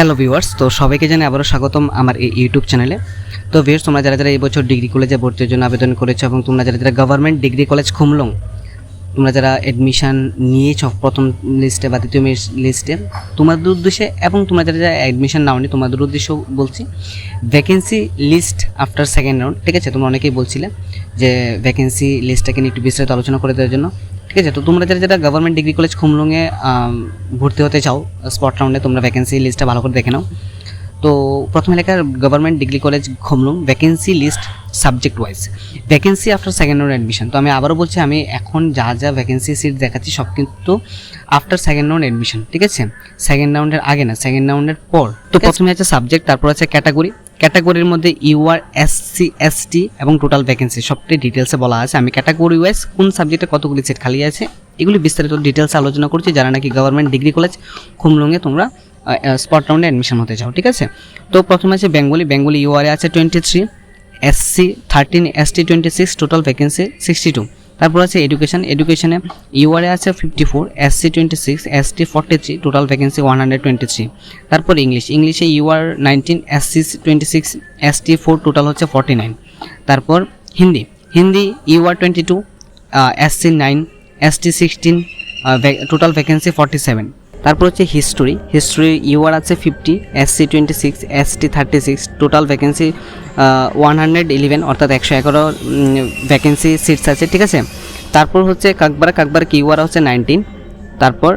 Hello viewers, তো সবাইকে জানাই আবারও স্বাগতম আমার এই ইউটিউব চ্যানেলে। তো ভিউয়ার্স, তোমরা যারা যারা এই বছর ডিগ্রি কলেজে ভর্তির জন্য আবেদন করেছ এবং তোমরা যারা যারা গভর্নমেন্ট ডিগ্রি কলেজ খুমলং, তোমরা যারা অ্যাডমিশন নিয়েছ প্রথম লিস্টে বা দ্বিতীয় লিস্টে তোমাদের উদ্দেশ্যে এবং তোমরা যারা যারা অ্যাডমিশন নাওনি, তোমাদের উদ্দেশ্যেও বলছি vacancy list after second round ঠিক আছে? তোমরা অনেকেই বলছিলে যে ভ্যাকেন্সি লিস্টটাকে নিয়ে একটু বিস্তারিত আলোচনা করে দেওয়ার জন্য। ঠিক আছে তো তোমরা যারা যারা গভর্নমেন্ট ডিগ্রি কলেজ খুমলুঙে ভর্তি হতে চাও স্পট রাউন্ডে তোমরা ভ্যাকেন্সি লিস্টটা ভালো করে দেখে নাও। তো প্রথমে লেখা government degree college Khumlung vacancy list subject wise vacancy after second round admission তো আমি আবারও বলছি আমি এখন যা যা ভ্যাকেন্সি সিট দেখাচ্ছি সব কিন্তু আফটার সেকেন্ড রাউন্ড অ্যাডমিশন ঠিক আছে? সেকেন্ড রাউন্ডের আগে না সেকেন্ড রাউন্ডের পর। তো প্রথমে আছে সাবজেক্ট তারপর আছে ক্যাটাগরি ক্যাটাগরির মধ্যে ইউআর এসসি এসটি এবং টোটাল ভ্যাকেন্সি সবটাই ডিটেলসে বলা আছে। আমি ক্যাটাগরি ওয়াইজ কোন সাবজেক্টে কতগুলি সিট খালি আছে, এগুলি বিস্তারিত ডিটেলসে আলোচনা করছি। যারা নাকি গভর্নমেন্ট ডিগ্রি কলেজ খুমলুঙে তোমরা স্পট রাউন্ডে অ্যাডমিশন হতে চাও, ঠিক আছে? তো প্রথমে আছে বেঙ্গলি বেঙ্গলি ইউআরএ আছে twenty three SC thirteen ST twenty six total vacancy sixty two তারপর আছে এডুকেশন এডুকেশনে ইউআরএ আছে fifty four SC twenty six ST forty three total vacancy one hundred twenty three তারপর ইংলিশ ইংলিশে UR nineteen SC twenty six ST four total হচ্ছে forty nine তারপর Hindi Hindi UR twenty two SC nine ST sixteen total vacancy forty seven তারপর হচ্ছে history history UR আছে fifty SC twenty six ST thirty six total vacancy one hundred eleven অর্থাৎ একশো এগারো vacancy seats আছে, ঠিক আছে? তারপর হচ্ছে কাকবারা, কাকবার কি ইউআর হচ্ছে নাইনটিন তারপর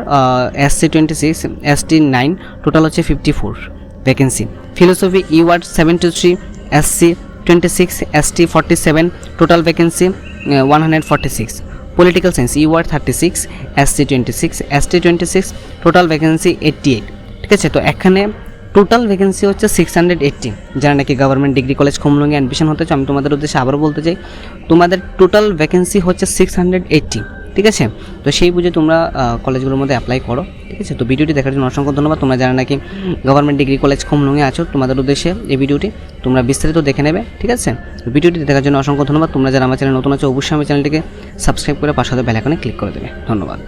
SC twenty six ST nine total হচ্ছে fifty four vacancy philosophy UR seventy three SC twenty six ST forty seven total vacancy one hundred forty six political science UR thirty six SC twenty six ST twenty six total vacancy eighty eight ঠিক আছে? তো এখানে total vacancy হচ্ছে six hundred eighty যারা নাকি government degree college খুমলুঙ্গে admission হতে চাও, আমি তোমাদের উদ্দেশ্যে আবারও বলতে চাই, তোমাদের টোটাল ভ্যাকেন্সি হচ্ছে সিক্স হান্ড্রেড এইট্টি ঠিক আছে? তো সেই বুঝে তোমরা কলেজগুলোর মধ্যে অ্যাপ্লাই করো, ঠিক আছে? তো ভিডিওটি দেখার জন্য অসংখ্য ধন্যবাদ। তোমরা যারা নাকি গভর্নমেন্ট ডিগ্রি কলেজ খুমলুঙে আছো, তোমাদের উদ্দেশ্যে এই ভিডিওটি তোমরা বিস্তারিত দেখে নেবে, ঠিক আছে? ভিডিওটি দেখার জন্য অসংখ্য ধন্যবাদ। তোমরা যারা আমার চ্যানেল নতুন আছো, অবশ্যই আমার চ্যানেলটিকে সাবস্ক্রাইব করে পাশে বেল আইকনে ক্লিক করে দেবে। ধন্যবাদ।